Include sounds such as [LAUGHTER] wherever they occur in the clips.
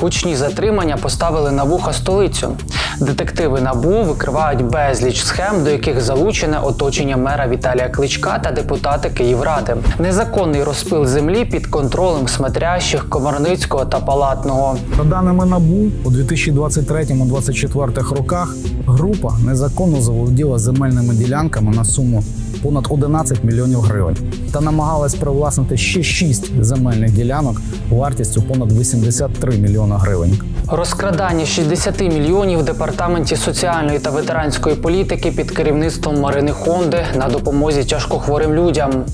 Гучні затримання поставили на вуха столицю. Детективи НАБУ викривають безліч схем, до яких залучене оточення мера Віталія Кличка та депутати Київради. Незаконний розпил землі під контролем смотрящих Комарницького та Палатного. За даними НАБУ, у 2023-2024 роках група незаконно заволоділа земельними ділянками на суму понад 11 мільйонів гривень та намагалась привласнити ще 6 земельних ділянок вартістю понад 83 мільйона гривень. Розкрадання 60 мільйонів в департаменті соціальної та ветеранської політики під керівництвом Марини Хонди на допомозі тяжкохворим людям.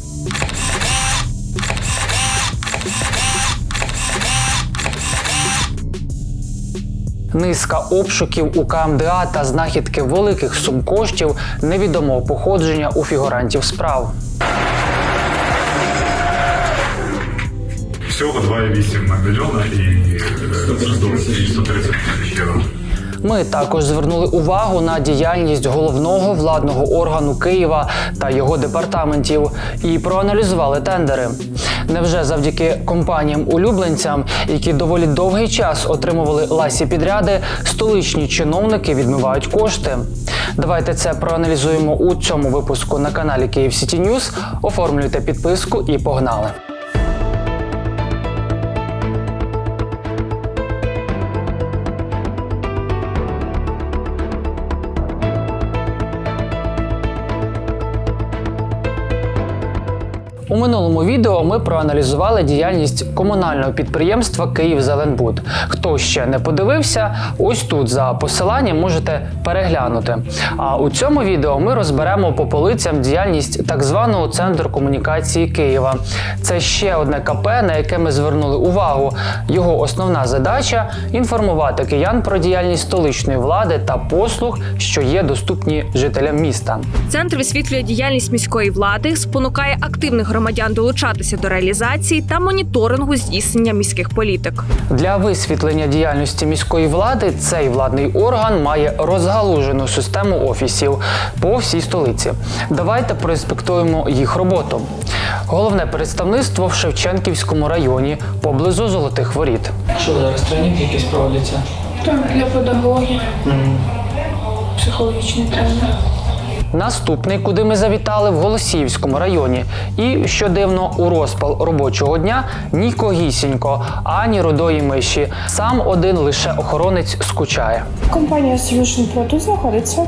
Низка обшуків у КМДА та знахідки великих сум коштів невідомого походження у фігурантів справ. Всього 2,8 мільйона і е, 130 тисяч євро. Ми також звернули увагу на діяльність головного владного органу Києва та його департаментів і проаналізували тендери. Невже завдяки компаніям-улюбленцям, які доволі довгий час отримували ласі підряди, столичні чиновники відмивають кошти? Давайте це проаналізуємо у цьому випуску на каналі Київ Сіті Ньюс. Оформлюйте підписку і погнали. Минулому відео ми проаналізували діяльність комунального підприємства «Київзеленбуд». Хто ще не подивився, ось тут за посиланням можете переглянути. А у цьому відео ми розберемо по полицям діяльність так званого центру комунікації Києва. Це ще одне КП, на яке ми звернули увагу. Його основна задача інформувати киян про діяльність столичної влади та послуг, що є доступні жителям міста. Центр висвітлює діяльність міської влади, спонукає активних громадян долучатися до реалізації та моніторингу здійснення міських політик. Для висвітлення діяльності міської влади цей владний орган має розгалужену систему офісів по всій столиці. Давайте проінспектуємо їх роботу. Головне представництво в Шевченківському районі поблизу Золотих Воріт. Що зараз тренінги якісь проводяться? Так, для педагогів, психологічний тренер. Наступний, куди ми завітали в Голосіївському районі. І що дивно, у розпал робочого дня нікогісінько, ані рудої миші. Сам один лише охоронець скучає. Компанія Solution Pro тут знаходиться.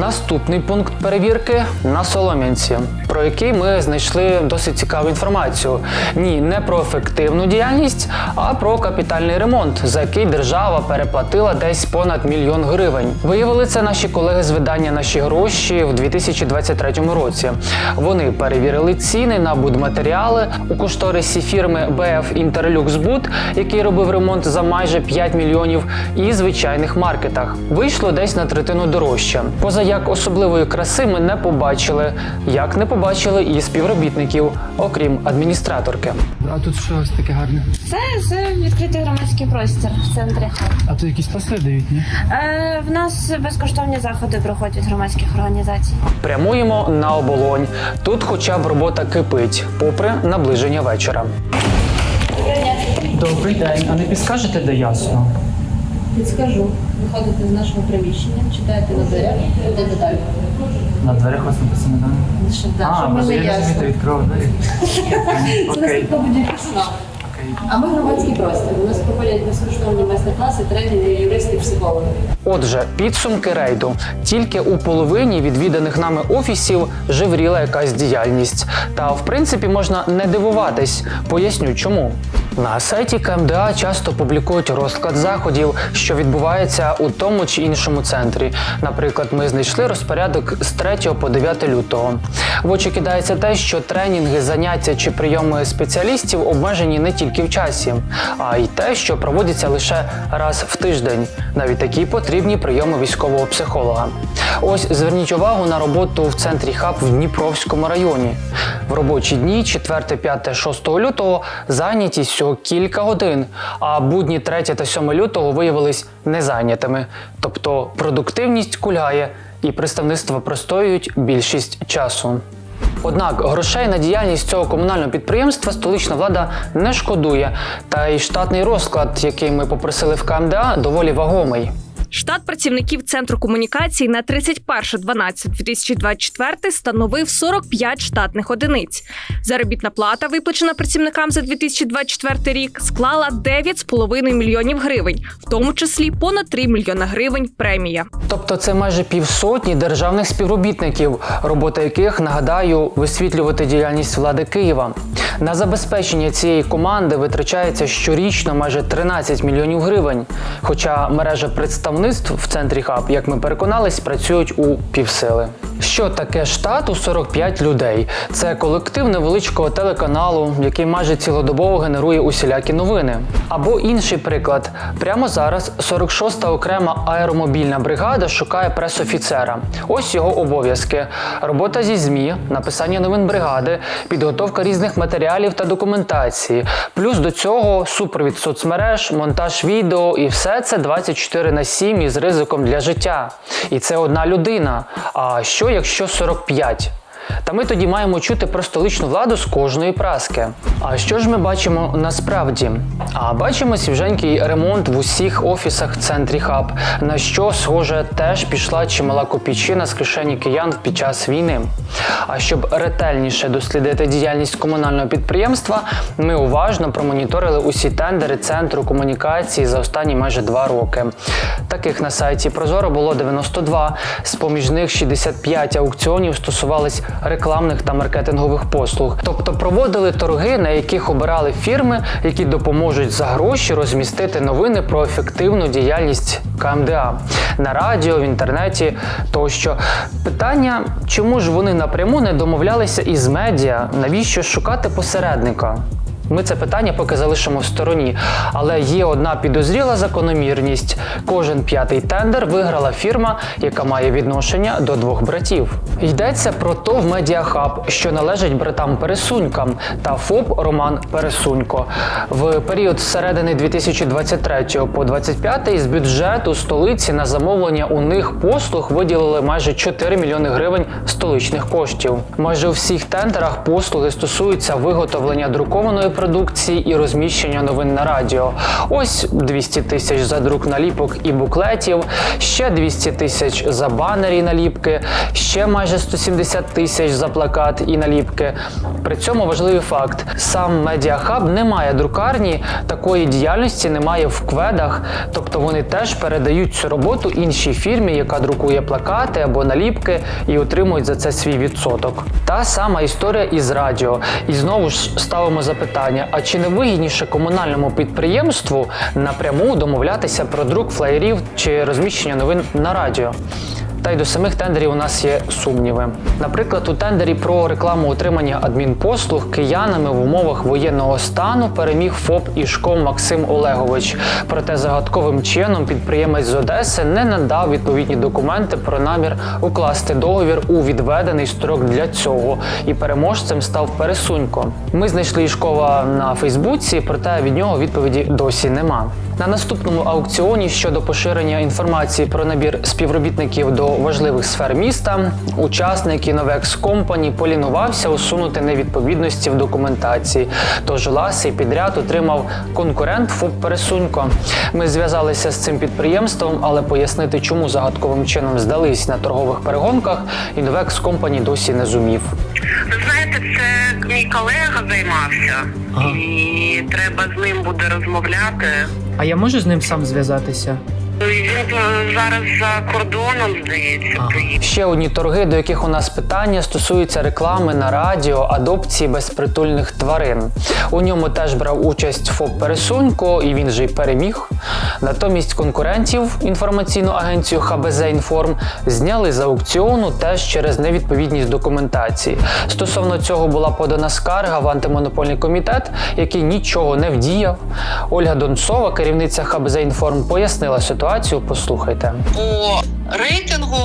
Наступний пункт перевірки на Солом'янці, про який ми знайшли досить цікаву інформацію. Ні, не про ефективну діяльність, а про капітальний ремонт, за який держава переплатила десь понад мільйон гривень. Виявили це наші колеги з видання Наші гроші в 2023 році. Вони перевірили ціни на будматеріали у кошторисі фірми BF Interluxbud, який робив ремонт за майже 5 мільйонів, і звичайних маркетах. Вийшло десь на третину дорожче. Поза як особливої краси ми не побачили, як не побачили і співробітників, окрім адміністраторки. А тут що ось таке гарне? Це, це відкритий громадський простір в центрі. А тут якісь пости дають, ні? Е, в нас безкоштовні заходи проходять громадських організацій. Прямуємо на оболонь. Тут, хоча б робота кипить, попри наближення вечора. Добрий день. А не підскажете, де ясно? Підскажу. Виходите з нашого приміщення, читаєте на дверях, де деталі. На дверях вас написано, так? Щоб, да, А, щоб може, ми я не не ясно. розумію, відкрив двері. [LAUGHS] Це наступно буде письмо. А ми громадський простір. У нас проходять безкоштовні майстер-класи, тренінги, юристи, психологи. Отже, підсумки рейду. Тільки у половині відвіданих нами офісів живріла якась діяльність. Та в принципі можна не дивуватись. Поясню чому. На сайті КМДА часто публікують розклад заходів, що відбувається у тому чи іншому центрі. Наприклад, ми знайшли розпорядок з 3 по 9 лютого. В очі кидається те, що тренінги, заняття чи прийоми спеціалістів обмежені не тільки в часі, а й те, що проводяться лише раз в тиждень. Навіть такі потрібні прийоми військового психолога. Ось зверніть увагу на роботу в центрі хаб в Дніпровському районі. В робочі дні 4, 5, 6 лютого зайнятість всього кілька годин, а будні 3 та 7 лютого виявились незайнятими. Тобто продуктивність кульгає і представництва простоюють більшість часу. Однак грошей на діяльність цього комунального підприємства столична влада не шкодує. Та й штатний розклад, який ми попросили в КМДА, доволі вагомий. Штат працівників центру комунікацій на 31.12.2024 становив 45 штатних одиниць. Заробітна плата, виплачена працівникам за 2024 рік, склала 9,5 мільйонів гривень, в тому числі понад 3 мільйона гривень премія. Тобто це майже півсотні державних співробітників, робота яких нагадаю висвітлювати діяльність влади Києва. На забезпечення цієї команди витрачається щорічно майже 13 мільйонів гривень. Хоча мережа представництв в центрі хаб, як ми переконались, працюють у півсили. Що таке штат у 45 людей? Це колектив невеличкого телеканалу, який майже цілодобово генерує усілякі новини. Або інший приклад: прямо зараз 46-та окрема аеромобільна бригада шукає пресофіцера. Ось його обов'язки: робота зі ЗМІ, написання новин бригади, підготовка різних матеріалів та документації. Плюс до цього супровід соцмереж, монтаж відео і все це 24 на 7 із ризиком для життя. І це одна людина. А що якщо 45? Та ми тоді маємо чути про столичну владу з кожної праски. А що ж ми бачимо насправді? А бачимо свіженький ремонт в усіх офісах в центрі хаб, на що, схоже, теж пішла чимала копійчина з кишені киян під час війни. А щоб ретельніше дослідити діяльність комунального підприємства, ми уважно промоніторили усі тендери центру комунікації за останні майже два роки. Таких на сайті Прозоро було 92, з поміж них 65 аукціонів стосувались рекламних та маркетингових послуг. Тобто проводили торги, на яких обирали фірми, які допоможуть за гроші розмістити новини про ефективну діяльність КМДА на радіо, в інтернеті тощо. Питання, чому ж вони напряму не домовлялися із медіа? Навіщо шукати посередника? Ми це питання поки залишимо в стороні, але є одна підозріла закономірність: кожен п'ятий тендер виграла фірма, яка має відношення до двох братів. Йдеться про ТОВ Медіахаб, що належить братам Пересунькам, та ФОП Роман Пересунько. В період з середини 2023 по 2025 з бюджету столиці на замовлення у них послуг виділили майже 4 мільйони гривень столичних коштів. Майже у всіх тендерах послуги стосуються виготовлення друкованої продукції і розміщення новин на радіо. Ось 200 тисяч за друк наліпок і буклетів, ще 200 тисяч за банери і наліпки, ще майже 170 тисяч за плакат і наліпки. При цьому важливий факт: сам медіахаб не має друкарні, такої діяльності немає в кведах, тобто вони теж передають цю роботу іншій фірмі, яка друкує плакати або наліпки і отримують за це свій відсоток. Та сама історія із радіо. І знову ж ставимо запитання: а чи не вигідніше комунальному підприємству напряму домовлятися про друк флаєрів чи розміщення новин на радіо? Та й до самих тендерів у нас є сумніви. Наприклад, у тендері про рекламу отримання адмінпослуг киянами в умовах воєнного стану переміг ФОП Ішком Максим Олегович. Проте загадковим чином підприємець з Одеси не надав відповідні документи про намір укласти договір у відведений строк для цього, і переможцем став Пересунько. Ми знайшли Ішкова на Фейсбуці, проте від нього відповіді досі нема. На наступному аукціоні щодо поширення інформації про набір співробітників до важливих сфер міста, учасник Innovex Company полінувався усунути невідповідності в документації. Тож ласий підряд отримав конкурент ФОП Пересунько. Ми зв'язалися з цим підприємством, але пояснити, чому загадковим чином здались на торгових перегонках, Innovex Company досі не зумів. Ви знаєте, це мій колега займався, і треба з ним буде розмовляти. А я можу з ним сам зв'язатися? Він зараз за кордоном, здається, приїхав. Ще одні торги, до яких у нас питання, стосуються реклами на радіо, адопції безпритульних тварин. У ньому теж брав участь ФОП Пересунько, і він же й переміг. Натомість конкурентів інформаційну агенцію ХБЗ Інформ зняли з аукціону теж через невідповідність документації. Стосовно цього була подана скарга в антимонопольний комітет, який нічого не вдіяв. Ольга Донцова, керівниця ХБЗ Інформ, пояснила ситуацію. Послухайте. по рейтингу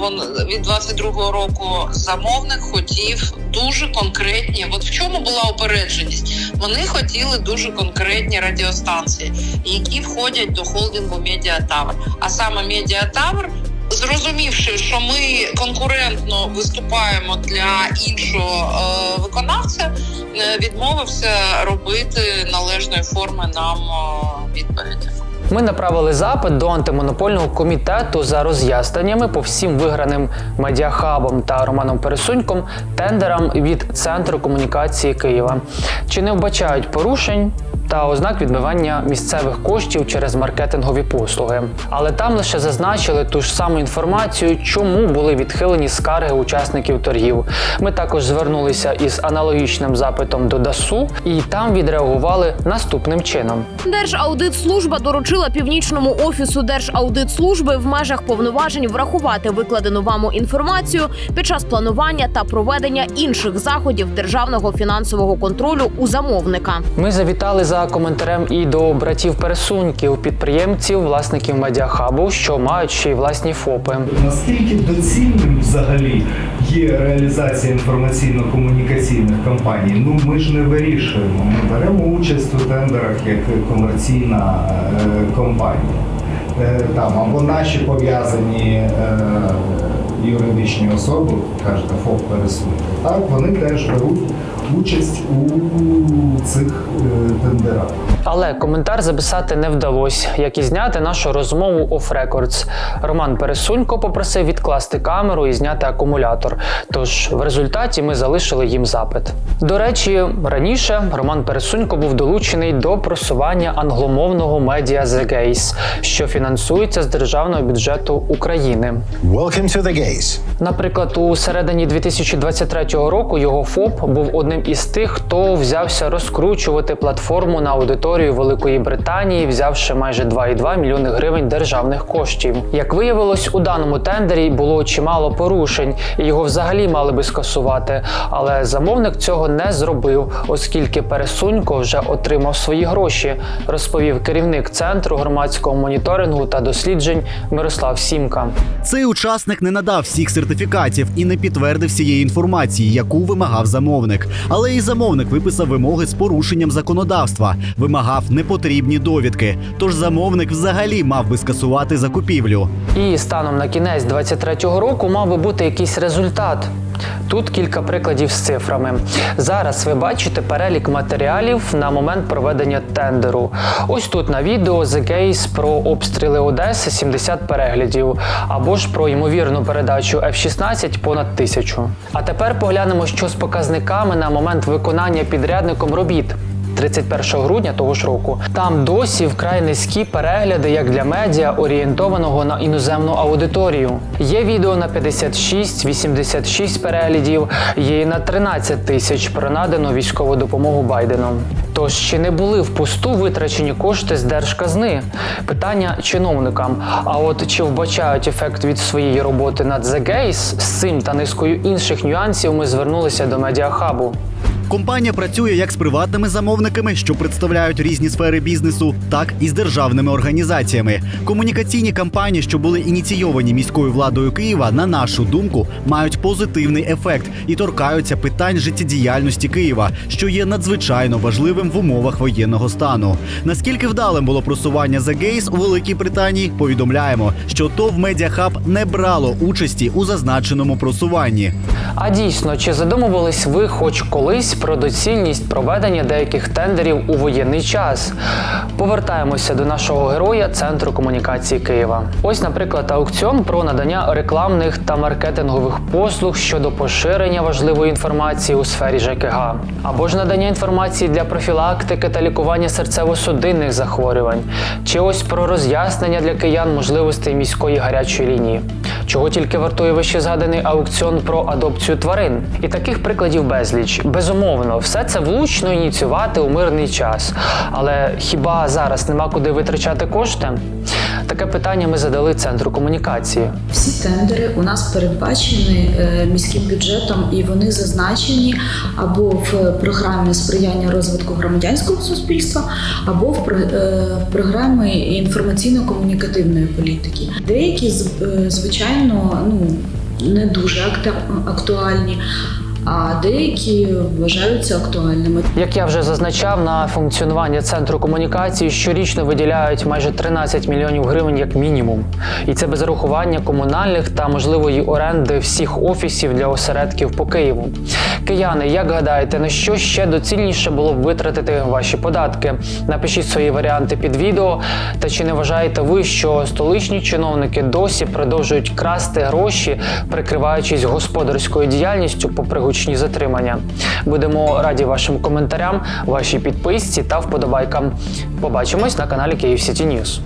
вон від 22-го року замовник хотів дуже конкретні. От в чому була опередженість? Вони хотіли дуже конкретні радіостанції, які входять до холдингу Медіатавр. А саме Медіатавр зрозумівши, що ми конкурентно виступаємо для іншого е, виконавця, е, відмовився робити належної форми нам е, відповіді. Ми направили запит до антимонопольного комітету за роз'ясненнями по всім виграним медіахабом та Романом Пересуньком тендерам від центру комунікації Києва. Чи не вбачають порушень? Та ознак відмивання місцевих коштів через маркетингові послуги, але там лише зазначили ту ж саму інформацію, чому були відхилені скарги учасників торгів. Ми також звернулися із аналогічним запитом до ДАСУ, і там відреагували наступним чином. Держаудитслужба доручила північному офісу Держаудитслужби в межах повноважень врахувати викладену вами інформацію під час планування та проведення інших заходів державного фінансового контролю у замовника. Ми завітали за коментарем і до братів пересуньків, підприємців, власників медіахабу, що мають ще й власні ФОПи. Наскільки доцільним взагалі є реалізація інформаційно-комунікаційних кампаній? Ну ми ж не вирішуємо. Ми беремо участь у тендерах як комерційна е, компанія. Е, там або наші пов'язані е, юридичні особи, кажете, ФОП пересунки, так вони теж беруть участь у цих е, тендерах. Але коментар записати не вдалося, як і зняти нашу розмову оф рекордс. Роман Пересунько попросив відкласти камеру і зняти акумулятор. Тож в результаті ми залишили їм запит. До речі, раніше Роман Пересунько був долучений до просування англомовного медіа The Gays, що фінансується з державного бюджету України. Welcome to the gays. Наприклад, у середині 2023 року його ФОП був одним із тих, хто взявся розкручувати платформу на аудиторію Великої Британії, взявши майже 2,2 мільйони гривень державних коштів. Як виявилось, у даному тендері було чимало порушень, і його взагалі мали би скасувати. Але замовник цього не зробив, оскільки пересунько вже отримав свої гроші, розповів керівник центру громадського моніторингу та досліджень Мирослав Сімка. Цей учасник не надав всіх сертифікатів і не підтвердив всієї інформації, яку вимагав замовник. Але і замовник виписав вимоги з порушенням законодавства, вимагав непотрібні довідки. Тож замовник взагалі мав би скасувати закупівлю. І станом на кінець 23-го року мав би бути якийсь результат. Тут кілька прикладів з цифрами. Зараз ви бачите перелік матеріалів на момент проведення тендеру. Ось тут на відео The Case про обстріли Одеси 70 переглядів, або ж про ймовірну передачу F-16 понад тисячу. А тепер поглянемо, що з показниками на момент виконання підрядником робіт. 31 грудня того ж року. Там досі вкрай низькі перегляди як для медіа, орієнтованого на іноземну аудиторію. Є відео на 56-86 переглядів, є на 13 тисяч про надану військову допомогу Байдену. Тож чи не були впусту витрачені кошти з держказни? Питання чиновникам. А от чи вбачають ефект від своєї роботи над The Gays? з цим та низкою інших нюансів ми звернулися до медіахабу. Компанія працює як з приватними замовниками, що представляють різні сфери бізнесу, так і з державними організаціями. Комунікаційні кампанії, що були ініційовані міською владою Києва, на нашу думку, мають позитивний ефект і торкаються питань життєдіяльності Києва, що є надзвичайно важливим в умовах воєнного стану. Наскільки вдалим було просування The Gays у Великій Британії, повідомляємо, що ТОВ Медіахаб не брало участі у зазначеному просуванні. А дійсно, чи задумувались ви хоч колись про доцільність проведення деяких тендерів у воєнний час? Повертаємося до нашого героя Центру комунікації Києва. Ось, наприклад, аукціон про надання рекламних та маркетингових послуг щодо поширення важливої інформації у сфері ЖКГ, або ж надання інформації для профілактики та лікування серцево-судинних захворювань, чи ось про роз'яснення для киян можливостей міської гарячої лінії. Чого тільки вартує вище згаданий аукціон про адопцію тварин. І таких прикладів безліч. Безумовно, все це влучно ініціювати у мирний час. Але хіба зараз нема куди витрачати кошти? Таке питання ми задали центру комунікації. Всі тендери у нас передбачені е, міським бюджетом, і вони зазначені або в програмі сприяння розвитку громадянського суспільства, або в е, програмі інформаційно-комунікативної політики. Деякі е, звичайно ну не дуже актуальні. А деякі вважаються актуальними. Як я вже зазначав, на функціонування центру комунікації щорічно виділяють майже 13 мільйонів гривень як мінімум, і це без зарахування комунальних та можливої оренди всіх офісів для осередків по Києву. Кияни, як гадаєте, на що ще доцільніше було б витратити ваші податки? Напишіть свої варіанти під відео. Та чи не вважаєте ви, що столичні чиновники досі продовжують красти гроші, прикриваючись господарською діяльністю попри гучні затримання? Будемо раді вашим коментарям, вашій підписці та вподобайкам. Побачимось на каналі Київ Сіті Ньюс.